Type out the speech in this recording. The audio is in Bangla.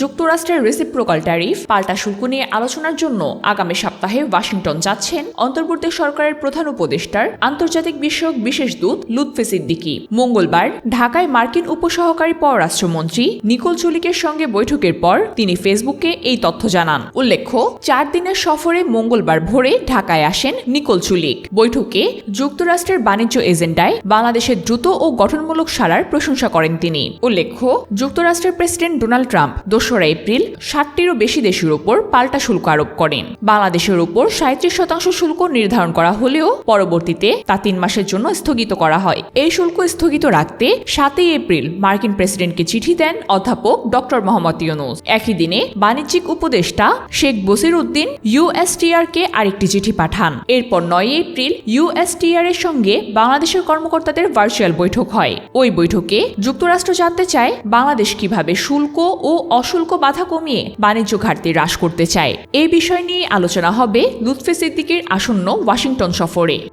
যুক্তরাষ্ট্রের রেসিপ্রোকাল ট্যারিফ পাল্টা শুল্ক নিয়ে আলোচনার জন্য আগামী সপ্তাহে ওয়াশিংটন যাচ্ছেন অন্তর্বর্তী সরকারের প্রধান উপদেষ্টার আন্তর্জাতিক বিষয়ক বিশেষ দূত লুৎফে সিদ্দিকি। মঙ্গলবার ঢাকায় মার্কিন উপসহকারী পররাষ্ট্রমন্ত্রী নিকোল চুলিকের সঙ্গে বৈঠকের পর তিনি ফেসবুকে এই তথ্য জানান। উল্লেখ্য, চার দিনের সফরে মঙ্গলবার ভোরে ঢাকায় আসেন নিকোল চুলিক। বৈঠকে যুক্তরাষ্ট্রের বাণিজ্য এজেন্ডায় বাংলাদেশের দ্রুত ও গঠনমূলক সারার প্রশংসা করেন তিনি। উল্লেখ্য, যুক্তরাষ্ট্রের প্রেসিডেন্ট ডোনাল্ড ট্রাম্প দোসরা এপ্রিল ষাটটিরও বেশি দেশের উপর পাল্টা শুল্ক আরোপ করেন। বাংলাদেশের উপর সাঁত্রিশ শতাংশ শুল্ক নির্ধারণ করা হলেও পরবর্তীতে তা তিন মাসের জন্য স্থগিত করা হয়। এই শুল্ক স্থগিত রাখতে সাতই এপ্রিল মার্কিন প্রেসিডেন্টকে চিঠি দেন অধ্যাপক ডক্টর মোহাম্মদ ইউনুস। একই দিনে বাণিজ্যিক উপদেষ্টা শেখ বসির উদ্দিন ইউএসটিআর কে আরেকটি চিঠি পাঠান। এরপর নয় এপ্রিল ইউএসটিআর এর সঙ্গে বাংলাদেশের কর্মকর্তাদের ভার্চুয়াল বৈঠক হয়। ওই বৈঠকে যুক্তরাষ্ট্র জানতে চায় বাংলাদেশ কীভাবে শুল্ক ও অশুল্ক বাধা কমিয়ে বাণিজ্য ঘাটতি হ্রাস করতে চায়। এই বিষয় নিয়ে আলোচনা হবে লুৎফে সিদ্দিকের আসন্ন ওয়াশিংটন সফরে।